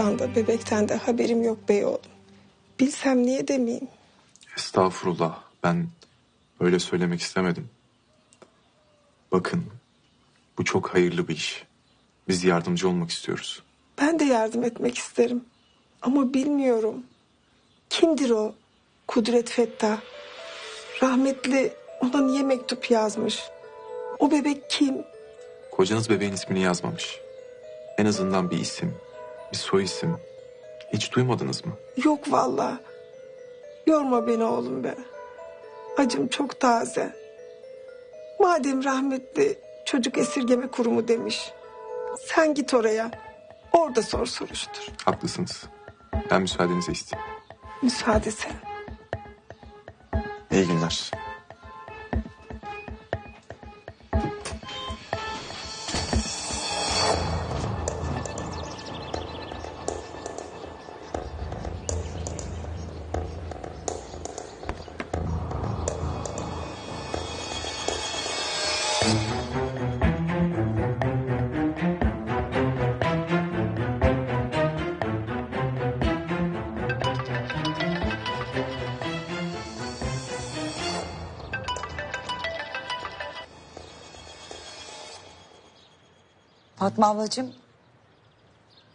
Çocuktan da bebekten de haberim yok bey oğlum. Bilsem niye demeyeyim. Estağfurullah. Ben öyle söylemek istemedim. Bakın, bu çok hayırlı bir iş. Biz yardımcı olmak istiyoruz. Ben de yardım etmek isterim. Ama bilmiyorum. Kimdir o? Kudret Fettah. Rahmetli ona niye mektup yazmış? O bebek kim? Kocanız bebeğin ismini yazmamış. En azından bir isim, bir soy isim. Hiç duymadınız mı? Yok vallahi. Yorma beni oğlum be. Acım çok taze. Madem rahmetli çocuk esirgeme kurumu demiş. Sen git oraya. Orada sor soruştur. Haklısınız. Ben müsaadenizi isteyeyim. Müsaade sen. İyi günler. Fatma ablacığım.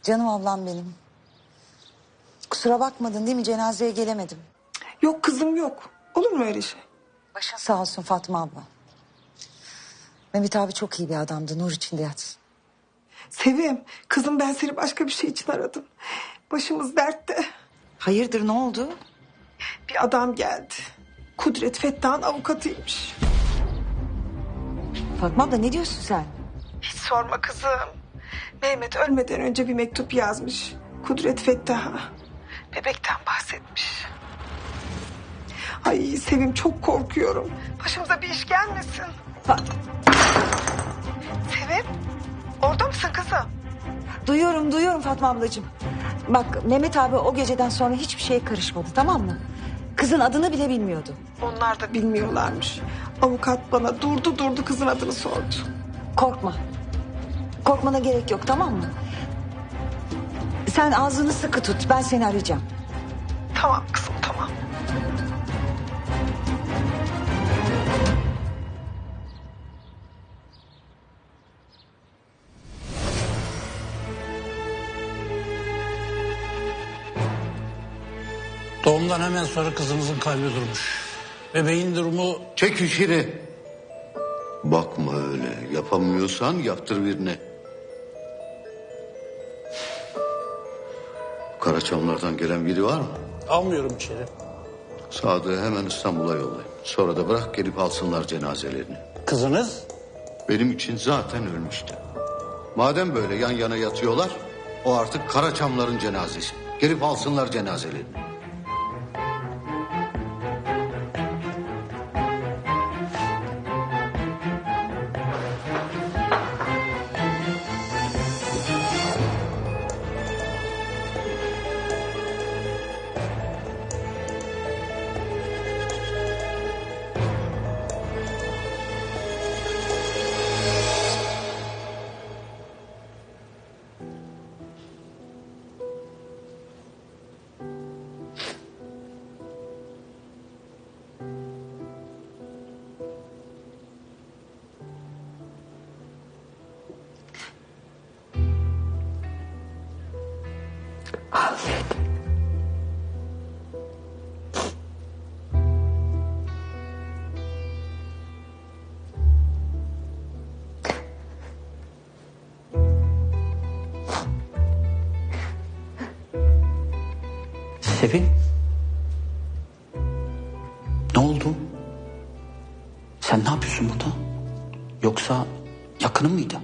Canım ablam benim. Kusura bakmadın değil mi? Cenazeye gelemedim. Yok kızım yok. Olur mu öyle şey? Başın sağ olsun Fatma abla. Mehmet abi çok iyi bir adamdı. Nur içinde yatsın. Sevim kızım ben seni başka bir şey için aradım. Başımız dertte. Hayırdır ne oldu? Bir adam geldi. Kudret Fettah'ın avukatıymış. Fatma abla ne diyorsun sen? Hiç sorma kızım. Mehmet ölmeden önce bir mektup yazmış. Kudret Fettah'a. Bebekten bahsetmiş. Ay Sevim çok korkuyorum. Başımıza bir iş gelmesin. Sevim orada mısın kızım? duyuyorum duyuyorum Fatma ablacığım. Bak Mehmet abi o geceden sonra hiçbir şeye karışmadı tamam mı? Kızın adını bile bilmiyordu. Onlar da bilmiyorlarmış. Avukat bana durdu durdu kızın adını sordu. Korkma. Korkmana gerek yok tamam mı? Sen ağzını sıkı tut ben seni arayacağım. Tamam kızım tamam. Doğumdan hemen sonra kızımızın kalbi durmuş. Bebeğin durumu Çek işini. Bakma öyle. Yapamıyorsan yaptır birine. Karaçamlardan gelen biri var mı? almıyorum içeri. Sadık'ı hemen İstanbul'a yollayın. Sonra da bırak gelip alsınlar cenazelerini. Kızınız Benim için zaten ölmüştü. Madem böyle yan yana yatıyorlar... ...o artık Karaçamların cenazesi. Gelip alsınlar cenazelerini. Sevin. Ne oldu? Sen ne yapıyorsun burada? Yoksa yakının mıydı?